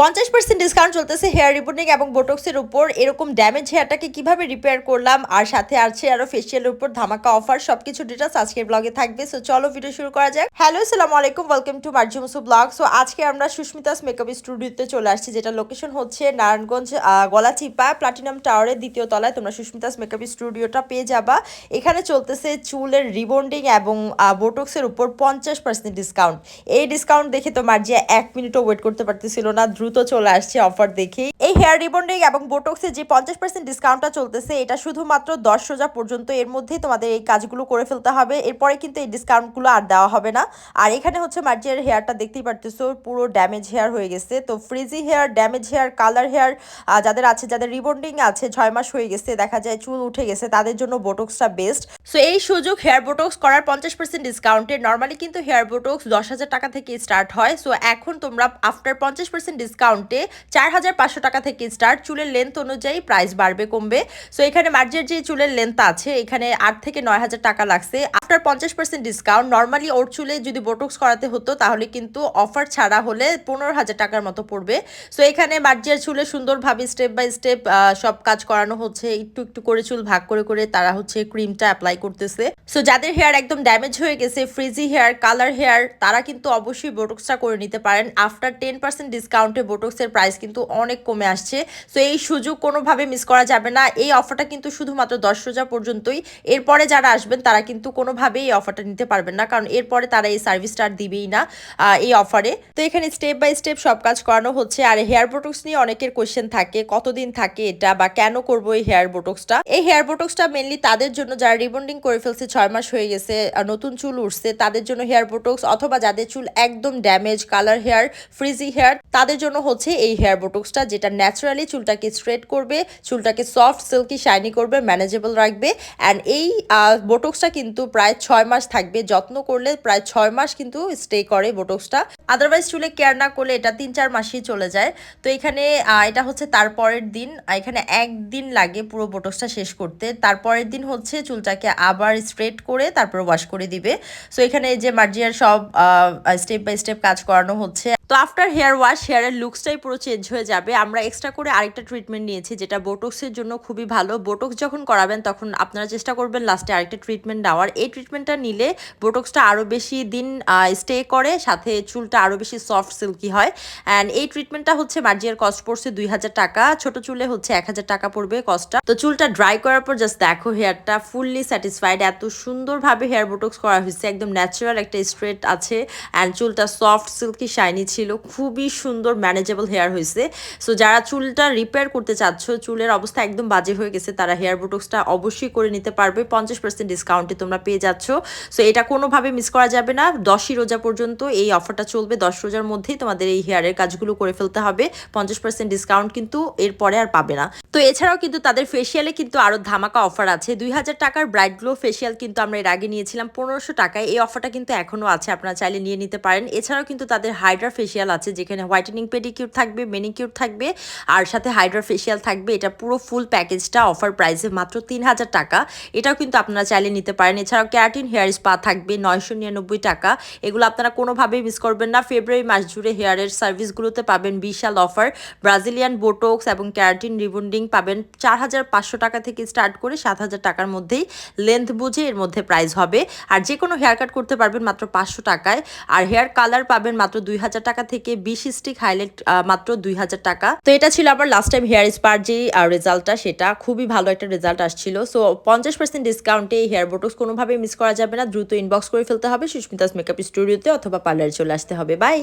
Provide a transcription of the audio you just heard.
পঞ্চাশ percent discount চলতেছে hair rebonding এবং বোটক্সের উপর। এরকম ড্যামেজ হেয়ারটাকে কীভাবে রিপেয়ার করলাম? আর সাথে আছে আরও ফেসিয়ালের উপর ধামাকা অফার সবকিছু ডিটেলস আজকের ব্লগে থাকবে। সো চলো ভিডিও শুরু করা যাক। হ্যালো আসসালামু আলাইকুম। ওয়েলকাম টু মার্জিমসু ব্লগ সো আজকে আমরা সুস্মিতাস মেকআপ স্টুডিওতে চলে আসছি, যেটা লোকেশন হচ্ছে নারায়ণগঞ্জ গলাচিপা প্লাটিনাম টাওয়ারের দ্বিতীয় তলায়। তোমরা সুস্মিতাস মেকআপ স্টুডিওটা পেয়ে যাবা। এখানে চলতেছে চুলের রিবন্ডিং এবং বোটক্সের উপর পঞ্চাশ পার্সেন্ট ডিসকাউন্ট এই ডিসকাউন্ট দেখে তো মার্জিয়া এক মিনিটও ওয়েট করতে পারতেছিল না। দ্রুত চলে আসছে অফার দেখে এই হেয়ার রিবন্ডিং এবং বোটক্সে যে পঞ্চাশ পার্সেন্ট ডিসকাউন্টটা চলতেছে, এটা শুধুমাত্র দশ রোজা পর্যন্ত এর মধ্যেই তোমাদের এই কাজগুলো করে ফেলতে হবে। এরপরে কিন্তু এই ডিসকাউন্টগুলো আর দেওয়া হবে না। আর এখানে হচ্ছে মার্জিয়ার হেয়ারটা দেখতেই পারতেছো, পুরো ড্যামেজ হেয়ার হয়ে গেছে। তো frizzy hair damage hair colour hair যাদের আছে, যাদের রিবন্ডিং আছে, ছয় মাস হয়ে গেছে, দেখা যায় চুল উঠে গেছে, তাদের জন্য বোটক্সটা বেস্ট সো এই সুযোগ হেয়ার বোটক্স করার পঞ্চাশ পার্সেন্ট ডিসকাউন্টে নর্মালি কিন্তু হেয়ার বোটক্স দশ হাজার টাকা থেকে স্টার্ট হয়। সো এখন তোমরা আফটার পঞ্চাশ পার্সেন্ট ডিসকাউন্টে চার হাজার পাঁচশো টাকা থেকে স্টার্ট, চুলের লেন্থ অনুযায়ী প্রাইস বাড়বে, কমবে। সো এখানে মার্জের যে চুলের লেন্থ আছে, এখানে আট থেকে নয় হাজার টাকা লাগছে। আফটার পঞ্চাশ পার্সেন্ট ডিসকাউন্ট নর্মালি ওর চুলে যদি বোটক্স করাতে হতো, তাহলে কিন্তু অফার ছাড়া হলে পনেরো হাজার টাকার মতো পড়বে। সো এখানে মার্জিয়ার চুলে সুন্দরভাবে স্টেপ বাই স্টেপ সব কাজ করানো হচ্ছে। একটু একটু করে চুল ভাগ করে করে তারা হচ্ছে ক্রিমটা অ্যাপ্লাই করতেছে। সো যাদের হেয়ার একদম ড্যামেজ হয়ে গেছে ফ্রিজি হেয়ার কালার হেয়ার তারা কিন্তু অবশ্যই বোটক্সটা করে নিতে পারেন। আফটার টেন পার্সেন্ট ডিসকাউন্টে বোটক্সের প্রাইস কিন্তু অনেক কমে আসছে। সো এই সুযোগ কোনোভাবে মিস করা যাবে না। এই অফারটা কিন্তু শুধুমাত্র দশ রোজা পর্যন্তই। এরপরে যারা আসবেন, তারা কিন্তু কোনোভাবেই এই অফারটা নিতে পারবেন না, কারণ এরপরে তারা এই সার্ভিসটা আর দিবেই না এই অফারে তো এখানে স্টেপ বাই স্টেপ সব কাজ করানো হচ্ছে, আর হেয়ার বোটক্স নিয়ে অনেকের কোয়েশ্চেন থাকে, কতদিন থাকে এটা বা কেন করব এই হেয়ার বোটক্সটা এই হেয়ার বোটক্সটা মেনলি তাদের জন্য যারা রিবন্ডিং করে ফেলছে, ছয় মাস হয়ে গেছে নতুন চুল উঠছে, তাদের জন্য হেয়ার বোটক্স অথবা যাদের চুল একদম damage colour hair frizzy hair তাদের জন্য হচ্ছে এই হেয়ার বোটক্সটা যেটা ন্যাচারালি চুলটাকে স্ট্রেট করবে, চুলটাকে সফট সিল্কি শাইনি করবে ম্যানেজেবল রাখবে। অ্যান্ড এই বোটক্সটা কিন্তু প্রায় ছয় মাস থাকবে। যত্ন করলে প্রায় ছয় মাস কিন্তু স্টে করে বোটক্সটা আদারওয়াইজ চুলে কেয়ার না করলে এটা তিন চার মাসই চলে যায়। তো এখানে এটা হচ্ছে তারপরের দিন। এখানে একদিন লাগে পুরো বোটক্সটা শেষ করতে। তারপরের দিন হচ্ছে চুলটাকে আবার স্ট্রেট করে তারপর ওয়াশ করে দিবে। সো এখানে যে মার্জিয়ার সব স্টেপ বাই স্টেপ কাজ করানো হচ্ছে। তো আফটার হেয়ার ওয়াশ হেয়ারের লুকসটাই পুরো চেঞ্জ হয়ে যাবে। আমরা এক্সট্রা করে আরেকটা ট্রিটমেন্ট নিয়েছি, যেটা বোটক্সের জন্য খুবই ভালো। বোটক্স যখন করাবেন, তখন আপনারা চেষ্টা করবেন লাস্টে আরেকটা ট্রিটমেন্ট নেওয়ার। এই ট্রিটমেন্টটা নিলে বোটক্সটা আরও বেশি দিন স্টে করে, সাথে চুলটা আরও বেশি সফট সিল্কি হয়। অ্যান্ড এই ট্রিটমেন্টটা হচ্ছে মার্জিয়ার কস্ট পড়ছে দুই হাজার টাকা। ছোট চুলে হচ্ছে এক হাজার টাকা পড়বে কস্টটা তো চুলটা ড্রাই করার পর জাস্ট দেখো হেয়ারটা ফুললি স্যাটিসফাইড এত সুন্দরভাবে হেয়ার বোটক্স করা হয়েছে। একদম ন্যাচারাল একটা স্ট্রেট আছে। অ্যান্ড চুলটা সফট সিল্কি শাইনি ছিল, খুবই সুন্দর ম্যানেজেবল হেয়ার হয়েছে। সো যারা চুলটা রিপেয়ার করতে চাচ্ছ, চুলের অবস্থা একদম বাজে হয়ে গেছে, তারা হেয়ার বোটক্সটা অবশ্যই করে নিতে পারবে। পঞ্চাশ পার্সেন্ট ডিসকাউন্টে তোমরা পেয়ে যাচ্ছ। সো এটা কোনোভাবে মিস করা যাবে না। দশই রোজা পর্যন্ত এই অফারটা চলবে। দশ রোজার মধ্যেই তোমাদের এই হেয়ারের কাজগুলো করে ফেলতে হবে। পঞ্চাশ পার্সেন্ট ডিসকাউন্ট কিন্তু এরপরে আর পাবে না। তো এছাড়াও কিন্তু তাদের ফেসিয়ালে কিন্তু আরও ধামাকা অফার আছে। দুই হাজার টাকার ব্রাইট গ্লো ফেসিয়াল কিন্তু আমরা এর আগে নিয়েছিলাম। পনেরোশো টাকায় এই অফারটা কিন্তু এখনও আছে, আপনারা চাইলে নিয়ে নিতে পারেন। এছাড়াও কিন্তু তাদের হাইড্রা ফেসিয়াল আছে, যেখানে হোয়াইটেনিং পেডিকিউর থাকবে, মেনিকিউর থাকবে, আর সাথে হাইড্রা ফেসিয়াল থাকবে। এটা পুরো ফুল প্যাকেজটা অফার প্রাইসে মাত্র তিন হাজার টাকা। এটাও কিন্তু আপনারা চাইলে নিতে পারেন। এছাড়াও ক্যারাটিন হেয়ার স্পা থাকবে নয়শো নিরানব্বই টাকা। এগুলো আপনারা কোনোভাবেই মিস করবেন না। ফেব্রুয়ারি মাস জুড়ে হেয়ারের সার্ভিসগুলোতে পাবেন বিশাল অফার। ব্রাজিলিয়ান বোটক্স এবং ক্যারাটিন রিবন্ডিং পাবেন চার হাজার পাঁচশো টাকা থেকে স্টার্ট করে সাত হাজার টাকার মধ্যেই লেন্থ বুঝে এর মধ্যে প্রাইস হবে। আর যে কোনো হেয়ার কাট করতে পারবেন মাত্র পাঁচশো টাকায়। আর হেয়ার কালার পাবেন মাত্র দুই হাজার টাকা থেকে বিশ স্টিক হাইলাইট মাত্র দুই হাজার টাকা। তো এটা ছিল আবার লাস্ট টাইম হেয়ার স্পার যে রেজাল্টটা সেটা খুবই ভালো একটা রেজাল্ট আসছিল। সো পঞ্চাশ পার্সেন্ট ডিসকাউন্টে এই হেয়ার বোটক্স কোনোভাবে মিস করা যাবে না। দ্রুত ইনবক্স করে ফেলতে হবে। সুস্মিতাস মেকআপ স্টুডিওতে অথবা পার্লারে চলে আসতে হবে। বাই